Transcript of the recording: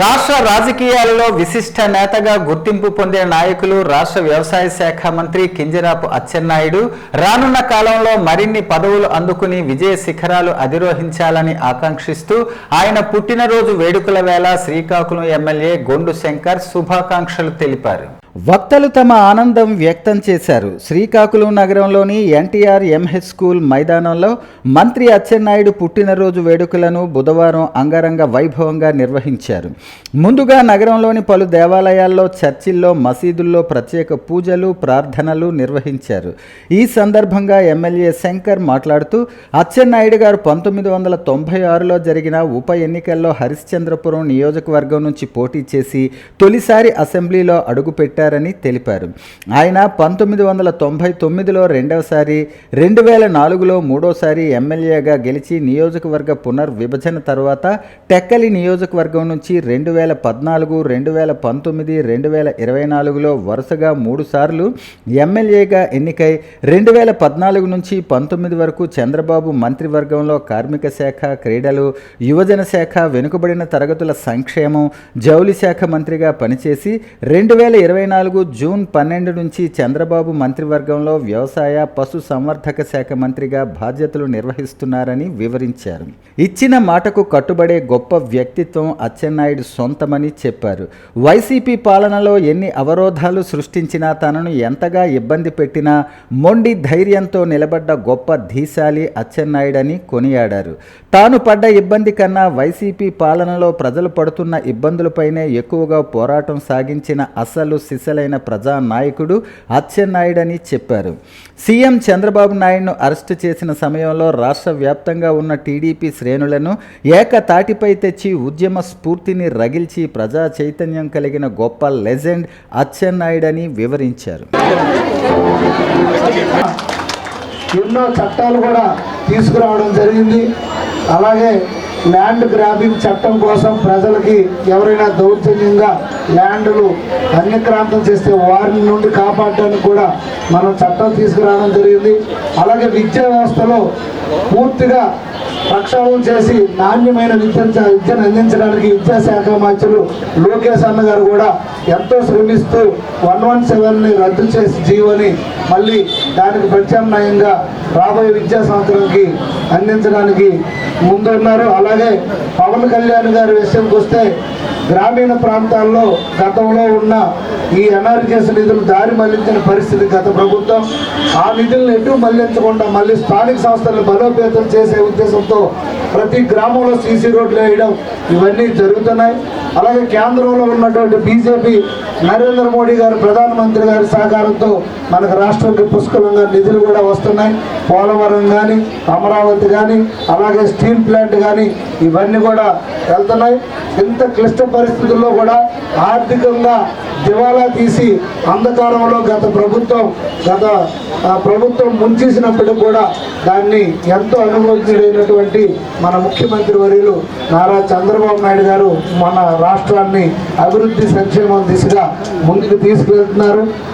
రాష్ట్ర రాజకీయాలలో విశిష్ట నేతగా గుర్తింపు పొందిన నాయకులు రాష్ట్ర వ్యవసాయ శాఖ మంత్రి కింజరాపు అచ్చెన్నాయుడు. రానున్న కాలంలో మరిన్ని పదవులు అందుకుని విజయ శిఖరాలు అధిరోహించాలని ఆకాంక్షిస్తూ ఆయన పుట్టినరోజు వేడుకల వేళ శ్రీకాకుళం ఎమ్మెల్యే గొండు శంకర్ శుభాకాంక్షలు తెలిపారు. వక్తలు తమ ఆనందం వ్యక్తం చేశారు. శ్రీకాకుళం నగరంలోని ఎన్టీఆర్ ఎంహెచ్ స్కూల్ మైదానంలో మంత్రి అచ్చెన్నాయుడు పుట్టినరోజు వేడుకలను బుధవారం అంగరంగ వైభవంగా నిర్వహించారు. ముందుగా నగరంలోని పలు దేవాలయాల్లో చర్చిల్లో మసీదుల్లో ప్రత్యేక పూజలు ప్రార్థనలు నిర్వహించారు. ఈ సందర్భంగా ఎమ్మెల్యే శంకర్ మాట్లాడుతూ అచ్చెన్నాయుడు గారు పంతొమ్మిది వందల తొంభై ఆరులో జరిగిన ఉప ఎన్నికల్లో హరిశ్చంద్రపురం నియోజకవర్గం నుంచి పోటీ చేసి తొలిసారి అసెంబ్లీలో అడుగుపెట్టారు. పెట్టారని తెలిపారు. ఆయన పంతొమ్మిది వందల తొంభై తొమ్మిదిలో రెండవసారి రెండు వేల నాలుగులో మూడోసారి ఎమ్మెల్యేగా గెలిచి నియోజకవర్గ పునర్విభజన తర్వాత టెక్కలి నియోజకవర్గం నుంచి రెండు వేల పద్నాలుగు రెండు వేల పంతొమ్మిది రెండు వేల ఇరవై నాలుగులో వరుసగా మూడు సార్లు ఎమ్మెల్యేగా ఎన్నికై రెండు వేల పద్నాలుగు నుంచి పంతొమ్మిది వరకు చంద్రబాబు మంత్రివర్గంలో కార్మిక శాఖ క్రీడలు యువజన శాఖ వెనుకబడిన తరగతుల సంక్షేమం జౌలి శాఖ మంత్రిగా పనిచేసి రెండు వేల ఇరవై నాలుగు జూన్ పన్నెండు నుంచి చంద్రబాబు మంత్రివర్గంలో వ్యవసాయ పశు సంవర్ధక శాఖ మంత్రిగా బాధ్యతలు నిర్వహిస్తున్నారని వివరించారు. ఇచ్చిన మాటకు కట్టుబడే గొప్ప వ్యక్తిత్వం అచ్చెన్నాయుడు సొంతమని చెప్పారు. వైసీపీ పాలనలో ఎన్ని అవరోధాలు సృష్టించినా తనను ఎంతగా ఇబ్బంది పెట్టినా మొండి ధైర్యంతో నిలబడ్డ గొప్ప ధీశాలి అచ్చెన్నాయుడని కొనియాడారు. తాను పడ్డ ఇబ్బంది కన్నా వైసీపీ పాలనలో ప్రజలు పడుతున్న ఇబ్బందులపైనే ఎక్కువగా పోరాటం సాగించిన అసలు విడుదలైన ప్రజా నాయకుడు అచ్చెన్నాయుడని చెప్పారు. సీఎం చంద్రబాబు నాయుడును అరెస్టు చేసిన సమయంలో రాష్ట్ర వ్యాప్తంగా ఉన్న టీడీపీ శ్రేణులను ఏకతాటిపై తెచ్చి ఉద్యమ స్ఫూర్తిని రగిల్చి ప్రజా చైతన్యం కలిగిన గొప్ప లెజెండ్ అచ్చెన్నాయుడని వివరించారు. ఎన్నో చట్టాలు కూడా తీసుకురావడం జరిగింది. అలాగే ల్యాండ్ గ్రాబింగ్ చట్టం కోసం ప్రజలకి ఎవరైనా దౌర్జన్యంగా ల్యాండ్లు అన్యక్రాంతం చేస్తే వారి నుండి కాపాడడానికి కూడా మనం చట్టం తీసుకురావడం జరిగింది. అలాగే విద్యా వ్యవస్థలో పూర్తిగా ప్రక్షాళన చేసి నాణ్యమైన విద్య విద్యను అందించడానికి విద్యాశాఖ మంత్రులు లోకేష్ అన్న గారు కూడా ఎంతో శ్రమిస్తూ వన్ వన్ సెవెన్ని రద్దు చేసి జీవోని మళ్ళీ దానికి ప్రత్యామ్నాయంగా రాబోయే విద్యా సంవత్సరానికి అందించడానికి ముందున్నారు. అలాగే పవన్ కళ్యాణ్ గారి విషయంకి వస్తే గ్రామీణ ప్రాంతాల్లో గతంలో ఉన్న ఈ ఎన్ఆర్జిఎస్ నిధులు దారి మళ్ళించిన పరిస్థితి గత ప్రభుత్వం. ఆ నిధులను ఎటు మళ్ళించకుండా మళ్ళీ స్థానిక సంస్థలను బలోపేతం చేసే ఉద్దేశంతో ప్రతి గ్రామంలో సీసీ రోడ్లు వేయడం ఇవన్నీ జరుగుతున్నాయి. అలాగే కేంద్రంలో ఉన్నటువంటి బీజేపీ నరేంద్ర మోడీ గారు ప్రధానమంత్రి గారి సహకారంతో మనకు రాష్ట్రానికి పుష్కలంగా నిధులు కూడా వస్తున్నాయి. పోలవరం కానీ అమరావతి కానీ అలాగే స్టీల్ ప్లాంట్ కానీ ఇవన్నీ కూడా వెళ్తున్నాయి. ఇంత క్లిష్ట పరిస్థితుల్లో కూడా ఆర్థికంగా దివాలా తీసి అంధకారంలో గత ప్రభుత్వం గత ప్రభుత్వం ముంచేసినప్పటికి కూడా దాన్ని ఎంతో అనుభవించడైనటువంటి మన ముఖ్యమంత్రి వర్యులు నారా చంద్రబాబు నాయుడు గారు మన రాష్ట్రాన్ని అభివృద్ధి సంక్షేమం దిశగా ముందుకు తీసుకువెళ్తున్నారు